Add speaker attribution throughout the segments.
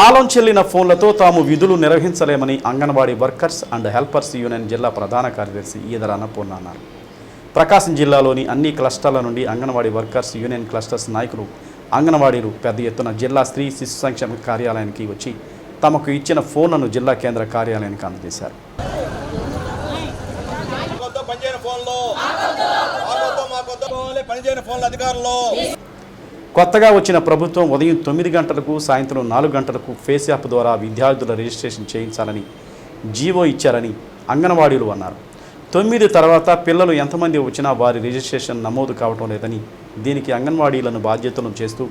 Speaker 1: కాలం చెల్లిన ఫోన్లతో తాము విధులు నిర్వహించలేమని Anganwadi workers and helpers union జిల్లా ప్రధాన కార్యదర్శి ఈదర అన్నపూర్ణ అన్నారు. ప్రకాశం జిల్లాలోని అన్ని క్లస్టర్ల నుండి అంగన్వాడీ వర్కర్స్ యూనియన్ క్లస్టర్స్ నాయకులు అంగన్వాడీలు పెద్ద ఎత్తున జిల్లా స్త్రీ శిశు సంక్షేమ కార్యాలయానికి వచ్చి తమకు ఇచ్చిన ఫోన్లను జిల్లా కేంద్ర కార్యాలయానికి అందజేశారు.
Speaker 2: పనిచేయని ఫోన్లు.
Speaker 1: కొత్తగా వచ్చిన ప్రభుత్వం ఉదయం తొమ్మిది గంటలకు సాయంత్రం నాలుగు గంటలకు ఫేస్ యాప్ ద్వారా విద్యార్థుల రిజిస్ట్రేషన్ చేయించాలని జీవో ఇచ్చారని అంగన్వాడీలు అన్నారు. తొమ్మిది తర్వాత పిల్లలు ఎంతమంది వచ్చినా వారి రిజిస్ట్రేషన్ నమోదు కావటం లేదని దీనికి అంగన్వాడీలను బాధ్యతలను చేస్తూ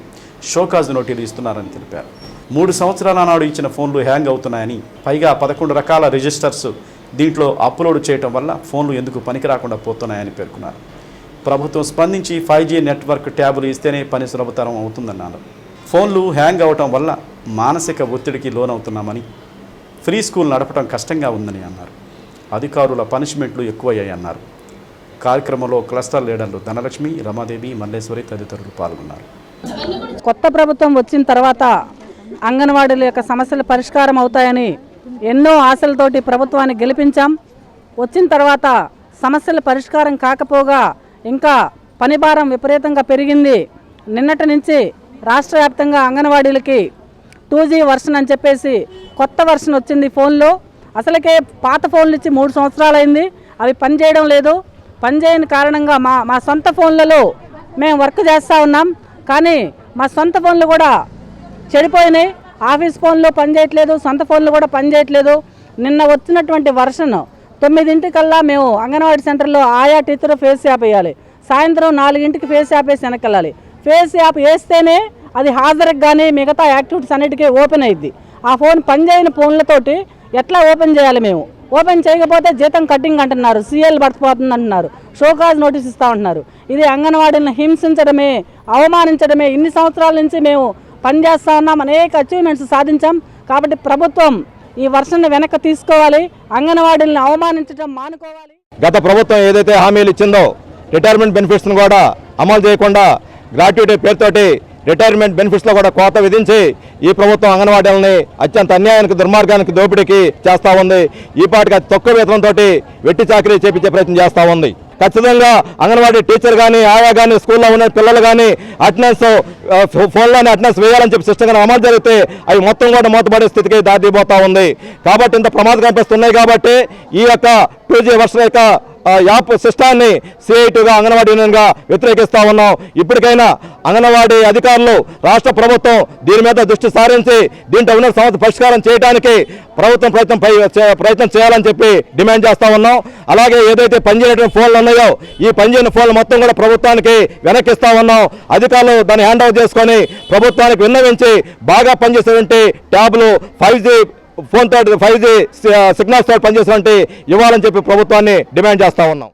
Speaker 1: షోకాజ్ నోటీలు ఇస్తున్నారని తెలిపారు. మూడు సంవత్సరాల నాడు ఇచ్చిన ఫోన్లు హ్యాంగ్ అవుతున్నాయని పైగా పదకొండు రకాల రిజిస్టర్స్ దీంట్లో అప్లోడ్ చేయటం వల్ల ఫోన్లు ఎందుకు పనికి రాకుండా పోతున్నాయని పేర్కొన్నారు. ప్రభుత్వం స్పందించి ఫైవ్ జీ నెట్వర్క్ ట్యాబులు ఇస్తేనే పని సులభతరం అవుతుందన్నారు. ఫోన్లు హ్యాంగ్ అవటం వల్ల మానసిక ఒత్తిడికి లోనవుతున్నామని ఫ్రీ స్కూల్ నడపడం కష్టంగా ఉందని అన్నారు. అధికారుల పనిష్మెంట్లు ఎక్కువయ్యాయన్నారు కార్యక్రమంలో క్లస్టర్ లీడర్లు ధనలక్ష్మి రమాదేవి మల్లేశ్వరి తదితరులు పాల్గొన్నారు.
Speaker 3: కొత్త ప్రభుత్వం వచ్చిన తర్వాత అంగన్వాడీల యొక్క సమస్యలు పరిష్కారం అవుతాయని ఎన్నో ఆశలతోటి ప్రభుత్వాన్ని గెలిపించాం. వచ్చిన తర్వాత సమస్యల పరిష్కారం కాకపోగా ఇంకా పనిభారం విపరీతంగా పెరిగింది. నిన్నటి నుంచి రాష్ట్ర వ్యాప్తంగా అంగన్వాడీలకి టూ జీ వర్షన్ అని చెప్పేసి కొత్త వర్షన్ వచ్చింది ఫోన్లో. అసలుకే పాత ఫోన్లు ఇచ్చి మూడు సంవత్సరాలైంది. అవి పనిచేయడం లేదు. పనిచేయని కారణంగా మా మా సొంత ఫోన్లలో మేము వర్క్ చేస్తూ ఉన్నాం. కానీ మా సొంత ఫోన్లు కూడా చెడిపోయినాయి. ఆఫీస్ ఫోన్లో పనిచేయట్లేదు సొంత ఫోన్లు కూడా పనిచేయట్లేదు నిన్న వచ్చినటువంటి వర్షన్ తొమ్మిదింటికల్లా మేము అంగన్వాడీ సెంటర్లో ఆయా టీచర్ ఫేస్ యాప్ వేయాలి. సాయంత్రం నాలుగింటికి ఫేస్ యాప్ వేసి వెనకెళ్ళాలి ఫేస్ యాప్ వేస్తేనే అది హాజరుకు కానీ మిగతా యాక్టివిటీస్ అన్నిటికీ ఓపెన్ అయ్యిద్ది ఆ ఫోన్ పనిచేయని ఫోన్లతోటి ఎట్లా ఓపెన్ చేయాలి మేము? ఓపెన్ చేయకపోతే జీతం కట్టింగ్ అంటున్నారు. సీఎల్ పడిపోతుంది అంటున్నారు. షోకాజ్ నోటీస్ ఇస్తా ఉంటున్నారు ఇది అంగన్వాడీని హింసించడమే అవమానించడమే. ఇన్ని సంవత్సరాల నుంచి మేము పనిచేస్తా ఉన్నాం. అనేక అచీవ్మెంట్స్ సాధించాం. కాబట్టి ప్రభుత్వం ఈ వర్షాన్ని వెనక్కి తీసుకోవాలి. అంగన్వాడీలను అవమానించడం మానుకోవాలి.
Speaker 2: గత ప్రభుత్వం ఏదైతే హామీలు ఇచ్చిందో రిటైర్మెంట్ బెనిఫిట్స్ను కూడా అమలు చేయకుండా గ్రాట్యుటీ పేరుతోటి రిటైర్మెంట్ బెనిఫిట్స్లో కూడా కోత విధించి ఈ ప్రభుత్వం అంగన్వాడీలని అత్యంత అన్యాయానికి దుర్మార్గానికి దోపిడీకి చేస్తూ ఉంది. ఈ పాటికి అతి తక్కువ వేతనంతో వెట్టి చాకరీ చేపించే ప్రయత్నం చేస్తూ ఉంది. ఖచ్చితంగా అంగన్వాడీ టీచర్ కానీ ఆయా కానీ స్కూల్లో ఉన్న పిల్లలు కానీ అటెండెన్స్ ఫోన్లోనే అటెండెన్స్ వేయాలని చెప్పి సిస్టంగా అమలు జరిగితే అవి మొత్తం కూడా మూతపడే స్థితికి దాటిపోతా ఉంది. కాబట్టి ఇంత ప్రమాదం కనిపిస్తున్నాయి కాబట్టి ఈ యొక్క టూ జీ వర్షన్ యొక్క యాప్ సిస్టాన్ని సిఐటీగా అంగన్వాడీ యూనియన్గా వ్యతిరేకిస్తా ఉన్నాం. ఇప్పటికైనా అంగన్వాడీ అధికారులు రాష్ట్ర ప్రభుత్వం దీని మీద దృష్టి సారించి దీంట్లో ఉన్న సమస్య పరిష్కారం చేయడానికి ప్రభుత్వం ప్రయత్నం పై- చే- ప్రయత్నం చేయాలని చెప్పి డిమాండ్ చేస్తూ ఉన్నాం. అలాగే ఏదైతే పనిచేయడం ఫోన్లు ఉన్నాయో ఈ పనిచేయని ఫోన్లు మొత్తం కూడా ప్రభుత్వానికి వెనక్కిస్తా ఉన్నాం. అధికారులు దాన్ని హ్యాండ్ ఓవర్ చేసుకొని ప్రభుత్వానికి విన్నవించి బాగా పనిచేసేటువంటి ట్యాబ్లు ఫైవ్ జీ ఫోన్ తోటి ఫైవ్ జీ సిగ్నల్స్ తోటి పనిచేసేటువంటి ఇవ్వాలని చెప్పి ప్రభుత్వాన్ని డిమాండ్ చేస్తా ఉన్నాం.